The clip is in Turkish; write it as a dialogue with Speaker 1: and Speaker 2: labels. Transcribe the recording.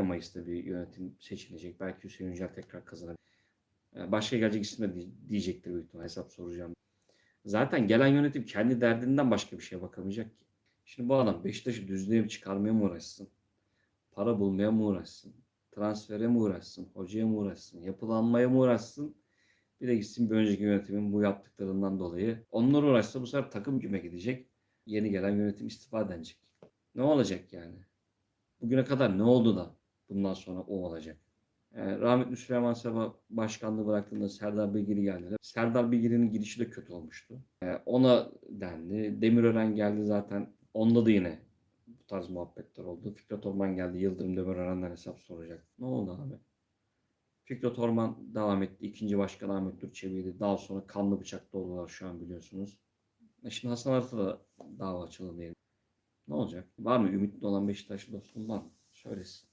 Speaker 1: Mayıs'ta bir yönetim seçilecek. Belki Hüseyin Yücel tekrar kazanabilir. Ee, Başka gelecek isim de diye- diyecektir büyük ihtimalle hesap soracağım. Zaten gelen yönetim kendi derdinden başka bir şeye bakamayacak ki. Şimdi bu adam Beşiktaş'ı düzlüğe çıkarmaya mı uğraşsın? Para bulmaya mı uğraşsın? Transfere mi uğraşsın? Hocaya mı uğraşsın? Yapılanmaya mı uğraşsın? Bir de gitsin bir önceki yönetimin bu yaptıklarından dolayı. Onlar uğraşsa bu sefer takım küme gidecek. Yeni gelen yönetim istifa edecek. Ne olacak yani? Bugüne kadar ne oldu da bundan sonra o olacak? Ee, rahmetli Süleyman Seba başkanlığı bıraktığında Serdar Bilgili geldi. Serdar Bilgili'nin gidişi de kötü olmuştu. Ee, ona dendi. Demirören geldi zaten. Onda da yine bu tarz muhabbetler oldu. Fikret Orman geldi. Yıldırım Demirören'den hesap soracak. Ne oldu abi? Fikret Orman devam etti. İkinci başkan Ahmet Durçevi'ydi. Daha sonra kanlı bıçaklı oldular şu an biliyorsunuz. E şimdi Hasan Arat'a da dava açıldı diyelim. Ne olacak? Var mı? Ümitli olan Beşiktaşlı dostum var mı? Söylesin.